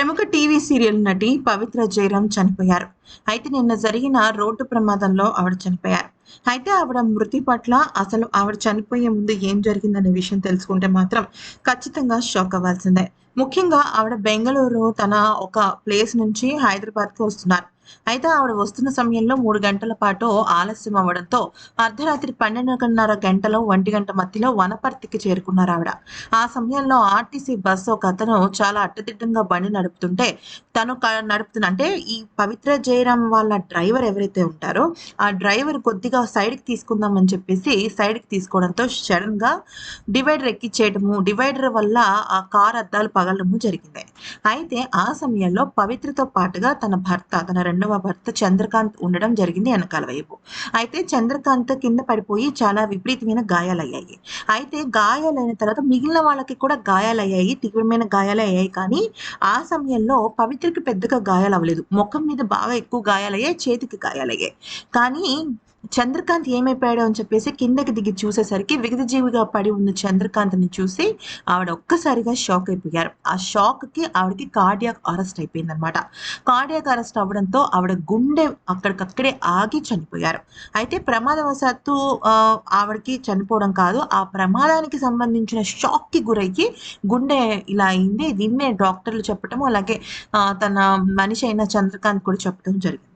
ప్రముఖ TV serial నటి పవిత్ర జయరాం చనిపోయారు. అయితే నిన్న జరిగిన రోడ్డు ప్రమాదంలో ఆవిడ చనిపోయారు. అయితే ఆవిడ మృతి పట్ల అసలు ఆవిడ చనిపోయే ముందు ఏం జరిగిందనే విషయం తెలుసుకుంటే మాత్రం ఖచ్చితంగా షాక్ అవ్వాల్సిందే. ముఖ్యంగా ఆవిడ బెంగళూరు తన ఒక ప్లేస్ నుంచి హైదరాబాద్కి వస్తున్నారు. అయితే ఆవిడ వస్తున్న సమయంలో మూడు గంటల పాటు ఆలస్యం అవ్వడంతో అర్ధరాత్రి పన్నెండున్నర గంటలో ఒంటి గంట మధ్యలో వనపర్తికి చేరుకున్నారు ఆవిడ. ఆ సమయంలో ఆర్టీసీ బస్సు ఒక అతను చాలా అట్టదిడ్డంగా బండి నడుపుతుంటే తను నడుపుతున్న అంటే ఈ పవిత్ర జయరాం వాళ్ళ డ్రైవర్ ఎవరైతే ఉంటారో ఆ డ్రైవర్ కొద్దిగా సైడ్కి తీసుకుందామని చెప్పేసి సైడ్కి తీసుకోవడంతో సడన్గా డివైడర్ ఎక్కిచ్చేయడము డివైడర్ వల్ల ఆ కార్ అద్దాలు పగలము జరిగింది. అయితే ఆ సమయంలో పవిత్రతో పాటుగా తన భర్త తన రెండవ భర్త చంద్రకాంత్ ఉండడం జరిగింది వెనకాల వైపు. అయితే చంద్రకాంత్ కింద పడిపోయి చాలా విపరీతమైన గాయాలయ్యాయి. అయితే గాయాలైన తర్వాత మిగిలిన వాళ్ళకి కూడా గాయాలయ్యాయి తీవ్రమైన గాయాలు అయ్యాయి కానీ ఆ సమయంలో పవిత్రకి పెద్దగా గాయాలు అవ్వలేదు ముఖం మీద బాగా ఎక్కువ గాయాలయ్యాయి చేతికి గాయాలయ్యాయి. కానీ చంద్రకాంత్ ఏమైపోయాడో అని చెప్పేసి కిందకి దిగి చూసేసరికి విగతజీవిగా పడి ఉన్న చంద్రకాంత్ని చూసి ఆవిడ ఒక్కసారిగా షాక్ అయిపోయారు. ఆ షాక్కి ఆవిడకి కార్డియాక్ అరెస్ట్ అయిపోయింది అనమాట కార్డియాక్ అరెస్ట్ అవ్వడంతో ఆవిడ గుండె అక్కడికక్కడే ఆగి చనిపోయారు. అయితే ప్రమాదవశాత్తు ఆవిడకి చనిపోవడం కాదు ఆ ప్రమాదానికి సంబంధించిన షాక్కి గురయ్యి గుండె ఇలా అయింది. దీన్నే డాక్టర్లు చెప్పటం అలాగే తన మనిషి అయిన చంద్రకాంత్ కూడా చెప్పడం జరిగింది.